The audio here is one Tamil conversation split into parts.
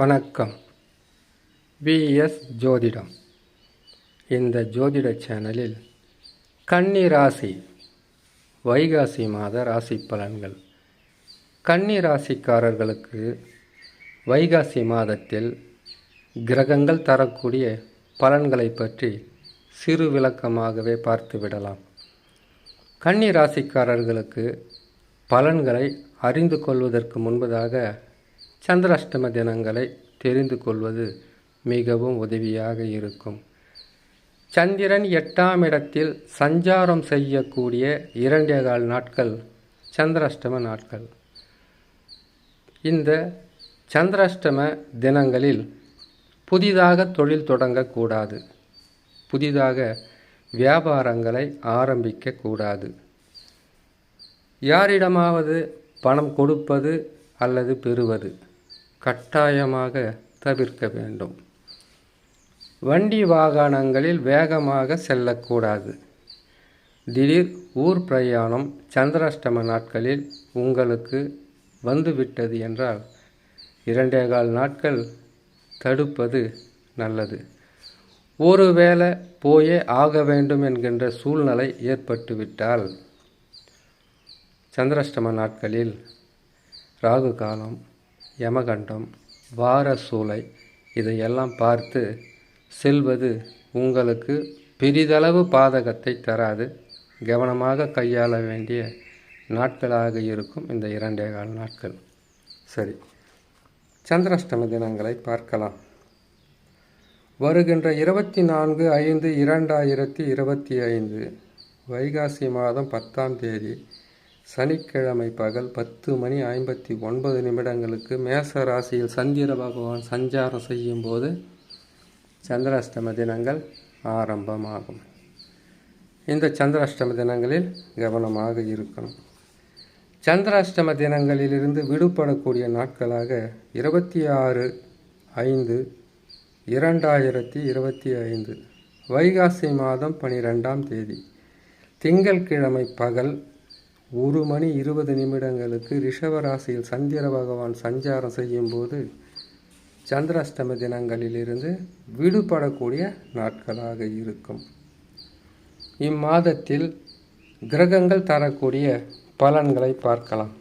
வணக்கம். விஎஸ் ஜோதிடம். இந்த ஜோதிட சேனலில் கன்னி ராசி வைகாசி மாத ராசி பலன்கள். கன்னி ராசிக்காரர்களுக்கு வைகாசி மாதத்தில் கிரகங்கள் தரக்கூடிய பலன்களை பற்றி சிறு விளக்கமாகவே பார்த்து விடலாம் கன்னி ராசிக்காரர்களுக்கு பலன்களை அறிந்து கொள்வதற்கு முன்பதாக சந்திராஷ்டம தினங்களை தெரிந்து கொள்வது மிகவும் உதவியாக இருக்கும். சந்திரன் எட்டாம் இடத்தில் சஞ்சாரம் செய்யக்கூடிய இரண்டே கால் நாட்கள் சந்திராஷ்டம நாட்கள். இந்த சந்திராஷ்டம தினங்களில் புதிதாக தொழில் தொடங்கக்கூடாது. புதிதாக வியாபாரங்களை ஆரம்பிக்கக்கூடாது. யாரிடமாவது பணம் கொடுப்பது அல்லது பெறுவது? கட்டாயமாக தவிர்க்க வேண்டும். வண்டி வாகனங்களில் வேகமாக செல்லக்கூடாது. திடீர் ஊர் பிரயாணம் சந்திராஷ்டம நாட்களில் உங்களுக்கு வந்துவிட்டது என்றால் இரண்டே கால் நாட்கள் தடுப்பது நல்லது. ஒருவேளை போயே ஆக வேண்டும் என்கின்ற சூழ்நிலை ஏற்பட்டுவிட்டால் சந்திராஷ்டம நாட்களில் ராகு காலம் யமகண்டம் வார சூளை இதையெல்லாம் பார்த்து செல்வது உங்களுக்கு பெரிதளவு பாதகத்தை தராது. கவனமாக கையாள வேண்டிய நாட்களாக இருக்கும் இந்த இரண்டே கால் நாட்கள். சரி சந்திராஷ்டம தினங்களை பார்க்கலாம். வருகின்ற இருபத்தி நான்கு ஐந்து இரண்டாயிரத்தி இருபத்தி ஐந்து வைகாசி மாதம் பத்தாம் தேதி சனிக்கிழமை பகல் பத்து மணி ஐம்பத்தி ஒன்பது நிமிடங்களுக்கு மேச ராசியில் சந்திர பகவான் சஞ்சாரம் செய்யும் போது சந்திராஷ்டம தினங்கள் ஆரம்பமாகும். இந்த சந்திராஷ்டம தினங்களில் கவனமாக இருக்கணும். சந்திராஷ்டம தினங்களிலிருந்து விடுபடக்கூடிய நாட்களாக இருபத்தி ஆறு ஐந்து இரண்டாயிரத்தி இருபத்தி ஐந்து வைகாசி மாதம் பனிரெண்டாம் தேதி திங்கள்கிழமை பகல் ஒரு மணி இருபது நிமிடங்களுக்கு ரிஷபராசியில் சந்திர பகவான் சஞ்சாரம் செய்யும்போது சந்திராஷ்டம தினங்களிலிருந்து விடுபடக்கூடிய நாட்களாக இருக்கும். இம்மாதத்தில் கிரகங்கள் தரக்கூடிய பலன்களை பார்க்கலாம்.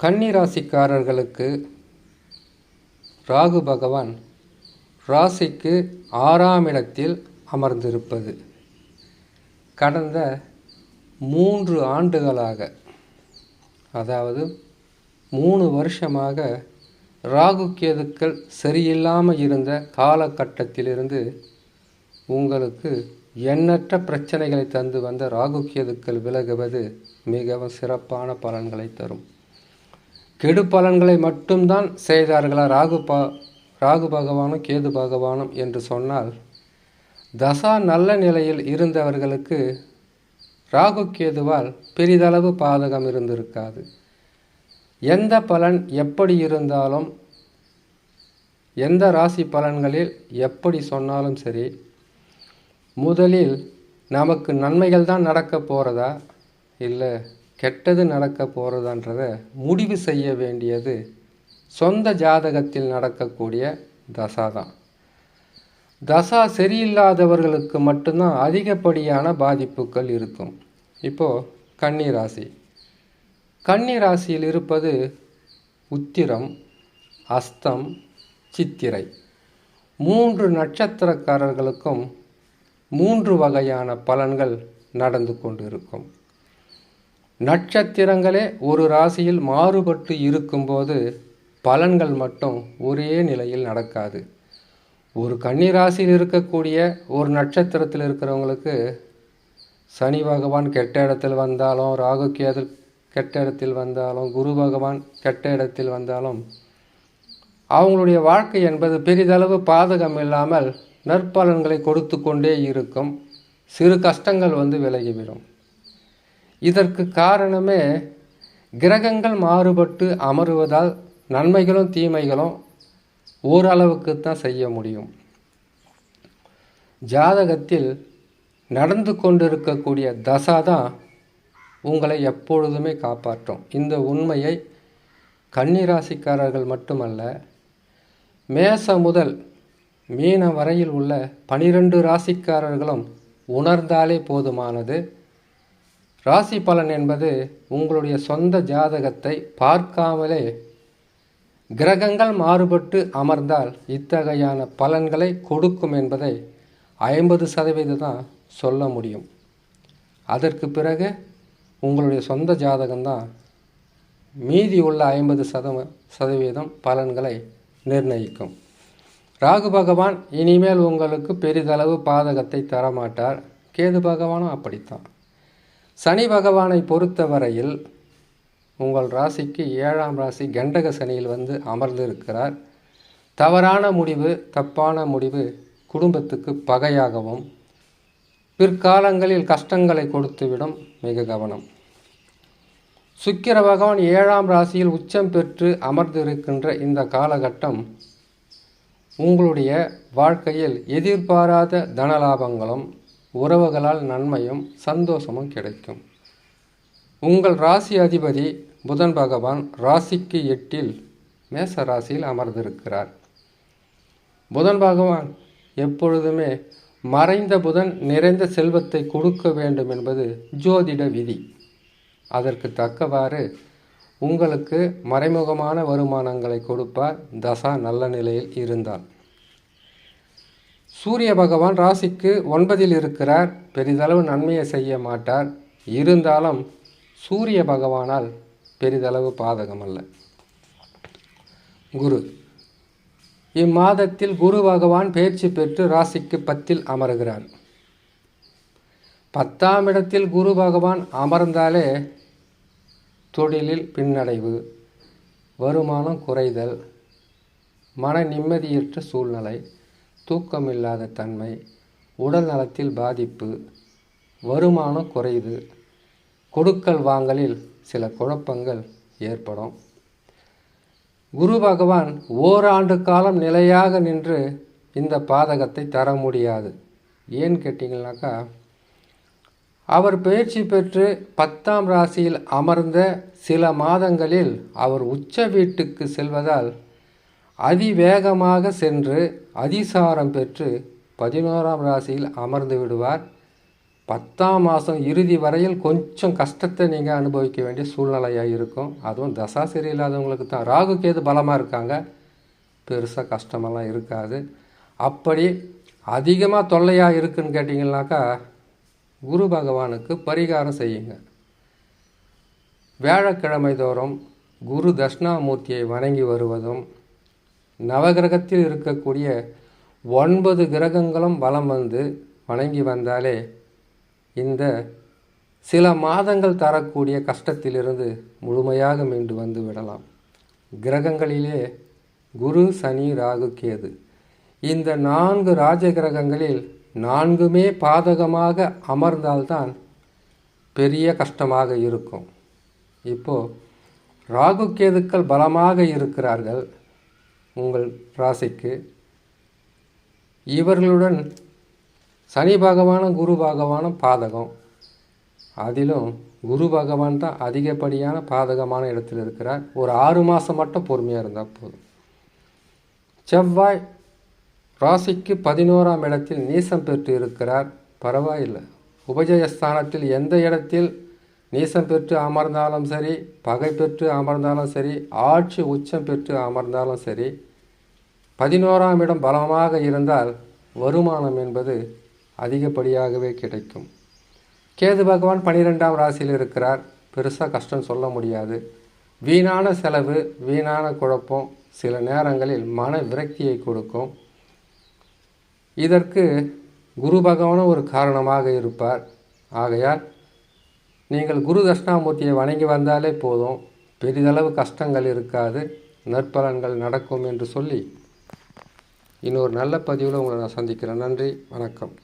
கன்னிராசிக்காரர்களுக்கு ராகு பகவான் ராசிக்கு ஆறாம் இடத்தில் அமர்ந்திருப்பது. கடந்த மூன்று ஆண்டுகளாக அதாவது மூணு வருஷமாக ராகு கேதுக்கள் சரியில்லாமல் இருந்த காலகட்டத்திலிருந்து உங்களுக்கு எண்ணற்ற பிரச்சனைகளை தந்து வந்த ராகு கேதுக்கள் விலகுவது மிகவும் சிறப்பான பலன்களை தரும். கெடு பலன்களை மட்டும்தான் செய்தார்களா ராகு பா ராகு பகவானும் கேது பகவானும் என்று சொன்னால் தசா நல்ல நிலையில் இருந்தவர்களுக்கு ராகு கேதுவால் பெரிதளவு பாதகம் இருந்திருக்காது. எந்த பலன் எப்படி இருந்தாலும் எந்த ராசி பலன்களில் எப்படி சொன்னாலும் சரி முதலில் நமக்கு நன்மைகள் தான் நடக்க போகிறதா இல்லை கெட்டது நடக்க போகிறதான்றத முடிவு செய்ய வேண்டியது சொந்த ஜாதகத்தில் நடக்கக்கூடிய தசா தான். தசா சரியில்லாதவர்களுக்கு மட்டும்தான் அதிகப்படியான பாதிப்புகள் இருக்கும். இப்போது கன்னி ராசி. கன்னி ராசியில் இருப்பது உத்திரம் அஸ்தம் சித்திரை. மூன்று நட்சத்திரக்காரர்களுக்கும் மூன்று வகையான பலன்கள் நடந்து கொண்டிருக்கும். நட்சத்திரங்களே ஒரு ராசியில் மாறுபட்டு இருக்கும்போது பலன்கள் மட்டும் ஒரே நிலையில் நடக்காது. ஒரு கன்னிராசியில் இருக்கக்கூடிய ஒரு நட்சத்திரத்தில் இருக்கிறவங்களுக்கு சனி பகவான் கெட்ட இடத்தில் வந்தாலும் ராகு கேது கெட்ட இடத்தில் வந்தாலும் குரு பகவான் கெட்ட இடத்தில் வந்தாலும் அவங்களுடைய வாழ்க்கை என்பது பெரிதளவு பாதகம் இல்லாமல் நற்பலன்களை கொடுத்து கொண்டே இருக்கும். சிறு கஷ்டங்கள் வந்து விலகிவிடும் இதற்கு காரணமே கிரகங்கள் மாறுபட்டு அமருவதால் நன்மைகளும் தீமைகளும் ஓரளவுக்கு தான் செய்ய முடியும். ஜாதகத்தில் நடந்து கொண்டிருக்கக்கூடிய தசா தான் உங்களை எப்பொழுதுமே காப்பாற்றும். இந்த உண்மையை கன்னிராசிக்காரர்கள் மட்டுமல்ல மேச முதல் மீன வரையில் உள்ள பனிரெண்டு ராசிக்காரர்களும் உணர்ந்தாலே போதுமானது. ராசி பலன் என்பது உங்களுடைய சொந்த ஜாதகத்தை பார்க்காமலே கிரகங்கள் மாறுபட்டு அமர்ந்தால் இத்தகையான பலன்களை கொடுக்கும் என்பதை ஐம்பது சதவீதம் தான் சொல்ல முடியும். அதற்கு பிறகு உங்களுடைய சொந்த ஜாதகம்தான் மீதி உள்ள ஐம்பது சதவ சதவீதம் பலன்களை நிர்ணயிக்கும். ராகு பகவான் இனிமேல் உங்களுக்கு பெரிதளவு பாதகத்தை தரமாட்டார். கேது பகவானும் அப்படித்தான். சனி பகவானை பொறுத்தவரையில் உங்கள் ராசிக்கு ஏழாம் ராசி கண்டக சனியில் வந்து அமர்ந்திருக்கிறார். தவறான முடிவு தப்பான முடிவு குடும்பத்துக்கு பகையாகவும் பிற்காலங்களில் கஷ்டங்களை கொடுத்துவிடும் மிக கவனம். சுக்கிர பகவான் ஏழாம் ராசியில் உச்சம் பெற்று அமர்ந்திருக்கின்ற இந்த காலகட்டம் உங்களுடைய வாழ்க்கையில் எதிர்பாராத தனலாபங்களும் உறவுகளால் நன்மையும் சந்தோஷமும் கிடைக்கும். உங்கள் ராசி அதிபதி புதன் பகவான் ராசிக்கு எட்டில் மேச ராசியில் அமர்ந்திருக்கிறார். புதன் பகவான் எப்பொழுதுமே மறைந்த புதன் நிறைந்த செல்வத்தை கொடுக்க வேண்டும் என்பது ஜோதிட விதி. அதற்கு தக்கவாறு உங்களுக்கு மறைமுகமான வருமானங்களை கொடுப்பார். தசா நல்ல நிலையில் இருந்தால் சூரிய பகவான் ராசிக்கு ஒன்பதில் இருக்கிறார். பெரிதளவு நன்மையை செய்ய மாட்டார். இருந்தாலும் சூரிய பகவானால் பெரிதளவு பாதகம் அல்ல குரு. இம்மாதத்தில் குரு பகவான் பயிற்சி பெற்று ராசிக்கு பத்தில் அமர்கிறார் பத்தாம் இடத்தில் குரு பகவான் அமர்ந்தாலே தொழிலில் பின்னடைவு வருமானம் குறைதல் மன நிம்மதியற்ற சூழ்நிலை தூக்கமில்லாத தன்மை உடல் நலத்தில் பாதிப்பு வருமானம் குறையுது. கொடுக்கல் வாங்கலில் சில குழப்பங்கள் ஏற்படும். குரு பகவான் ஓராண்டு காலம் நிலையாக நின்று இந்த பாதகத்தை தர முடியாது. ஏன்னு கேட்டிங்கனாக்கா அவர் பயிற்சி பெற்று பத்தாம் ராசியில் அமர்ந்த சில மாதங்களில் அவர் உச்ச வீட்டுக்கு செல்வதால் அதிவேகமாக சென்று அதிசாரம் பெற்று பதினோராம் ராசியில் அமர்ந்து விடுவார். பத்தாம் மாதம் இறுதி வரையில் கொஞ்சம் கஷ்டத்தை நீங்கள் அனுபவிக்க வேண்டிய சூழ்நிலையாக இருக்கும். அதுவும் தசா சரியில்லாதவங்களுக்கு தான். ராகு கேது பலமாக இருக்காங்க. பெருசாக கஷ்டமெல்லாம் இருக்காது. அப்படி அதிகமாக தொல்லையாக இருக்குன்னு கேட்டிங்கனாக்கா குரு பகவானுக்கு பரிகாரம் செய்யுங்க. வியாழக்கிழமை தோறும் குரு தட்சிணாமூர்த்தியை வணங்கி வருவதும் நவகிரகத்தில் இருக்கக்கூடிய ஒன்பது கிரகங்களும் வலம் வந்து வணங்கி வந்தாலே இந்த சில மாதங்கள் தரக்கூடிய கஷ்டத்திலிருந்து முழுமையாக மீண்டு வந்து விடலாம். கிரகங்களிலே குரு சனி ராகு கேது. இந்த நான்கு ராஜ கிரகங்களில் நான்குமே பாதகமாக அமர்ந்தால்தான் பெரிய கஷ்டமாக இருக்கும். இப்போ ராகு கேதுக்கள் பலமாக இருக்கிறார்கள். உங்கள் ராசிக்கு இவர்களுடன் சனி பகவானும் குரு பகவானும் பாதகம். அதிலும் குரு பகவான் தான் அதிகப்படியான பாதகமான இடத்தில் இருக்கிறார். ஒரு ஆறு மாதம் மட்டும் பொறுமையாக இருந்தால் போதும். செவ்வாய் ராசிக்கு பதினோராம் இடத்தில் நீசம் பெற்று இருக்கிறார். பரவாயில்லை. உபஜயஸ்தானத்தில் எந்த இடத்தில் நீசம் பெற்று அமர்ந்தாலும் சரி பகை பெற்று அமர்ந்தாலும் சரி ஆட்சி உச்சம் பெற்று அமர்ந்தாலும் சரி பதினோராம் இடம் பலமாக இருந்தால் வருமானம் என்பது அதிகப்படியாகவே கிடைக்கும். கேது பகவான் பனிரெண்டாம் ராசியில் இருக்கிறார். பெருசாக கஷ்டம் சொல்ல முடியாது. வீணான செலவு வீணான குழப்பம் சில நேரங்களில் மன விரக்தியை கொடுக்கும். இதற்கு குரு பகவானும் ஒரு காரணமாக இருப்பார். ஆகையால் நீங்கள் குரு தட்சிணாமூர்த்தியை வணங்கி வந்தாலே போதும். பெரிதளவு கஷ்டங்கள் இருக்காது. நற்பலன்கள் நடக்கும் என்று சொல்லி இன்னொரு நல்ல பதிவில் உங்களை நான் சந்திக்கிறேன். நன்றி வணக்கம்.